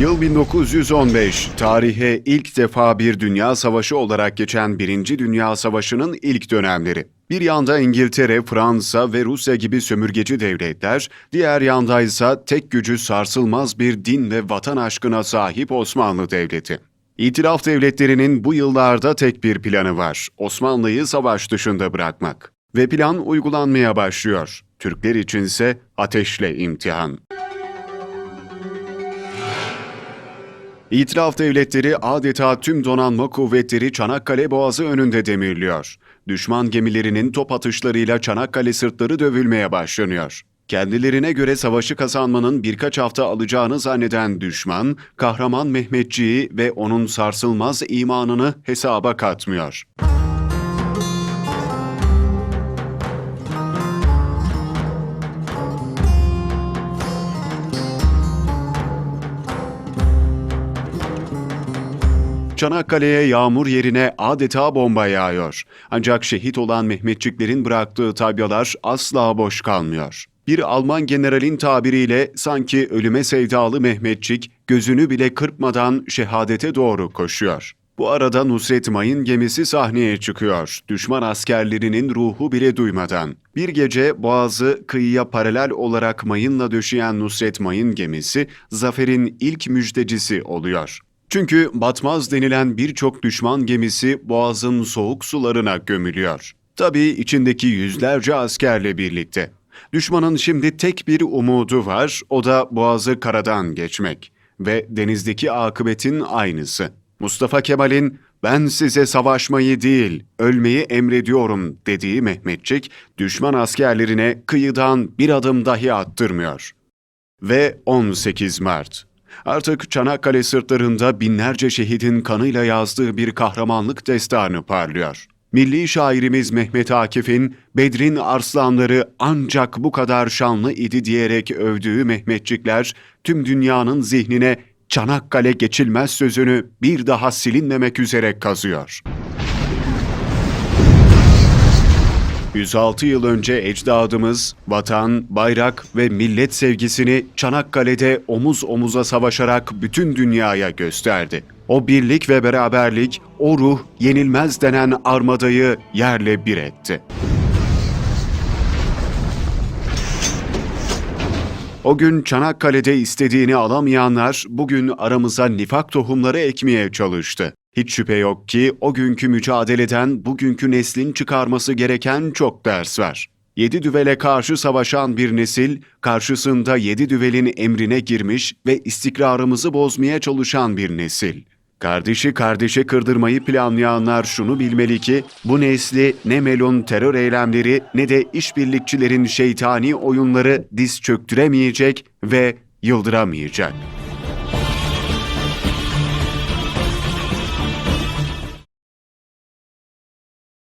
Yıl 1915, tarihe ilk defa bir dünya savaşı olarak geçen Birinci Dünya Savaşı'nın ilk dönemleri. Bir yanda İngiltere, Fransa ve Rusya gibi sömürgeci devletler, diğer yanda ise tek gücü sarsılmaz bir din ve vatan aşkına sahip Osmanlı Devleti. İtilaf devletlerinin bu yıllarda tek bir planı var, Osmanlı'yı savaş dışında bırakmak. Ve plan uygulanmaya başlıyor. Türkler içinse ateşle imtihan. İtiraf devletleri adeta tüm donanma kuvvetleri Çanakkale Boğazı önünde demirliyor. Düşman gemilerinin top atışlarıyla Çanakkale sırtları dövülmeye başlanıyor. Kendilerine göre savaşı kazanmanın birkaç hafta alacağını zanneden düşman, kahraman Mehmetçiği ve onun sarsılmaz imanını hesaba katmıyor. Çanakkale'ye yağmur yerine adeta bomba yağıyor. Ancak şehit olan Mehmetçiklerin bıraktığı tabyalar asla boş kalmıyor. Bir Alman generalin tabiriyle sanki ölüme sevdalı Mehmetçik gözünü bile kırpmadan şehadete doğru koşuyor. Bu arada Nusret Mayın gemisi sahneye çıkıyor. Düşman askerlerinin ruhu bile duymadan. Bir gece boğazı kıyıya paralel olarak mayınla döşeyen Nusret Mayın gemisi zaferin ilk müjdecisi oluyor. Çünkü batmaz denilen birçok düşman gemisi boğazın soğuk sularına gömülüyor. Tabii içindeki yüzlerce askerle birlikte. Düşmanın şimdi tek bir umudu var, o da boğazı karadan geçmek. Ve denizdeki akıbetin aynısı. Mustafa Kemal'in ben size savaşmayı değil, ölmeyi emrediyorum dediği Mehmetçik, düşman askerlerine kıyıdan bir adım dahi attırmıyor. Ve 18 Mart. Artık Çanakkale sırtlarında binlerce şehidin kanıyla yazdığı bir kahramanlık destanı parlıyor. Milli şairimiz Mehmet Akif'in Bedrin arslanları ancak bu kadar şanlı idi diyerek övdüğü Mehmetçikler tüm dünyanın zihnine Çanakkale geçilmez sözünü bir daha silinmemek üzere kazıyor. 106 yıl önce ecdadımız vatan, bayrak ve millet sevgisini Çanakkale'de omuz omuza savaşarak bütün dünyaya gösterdi. O birlik ve beraberlik, o ruh yenilmez denen armadayı yerle bir etti. O gün Çanakkale'de istediğini alamayanlar bugün aramıza nifak tohumları ekmeye çalıştı. Hiç şüphe yok ki o günkü mücadeleden bugünkü neslin çıkarması gereken çok ders var. Yedi düvele karşı savaşan bir nesil, karşısında yedi düvelin emrine girmiş ve istikrarımızı bozmaya çalışan bir nesil. Kardeşi kardeşe kırdırmayı planlayanlar şunu bilmeli ki, bu nesli ne Melon terör eylemleri ne de işbirlikçilerin şeytani oyunları diz çöktüremeyecek ve yıldıramayacak.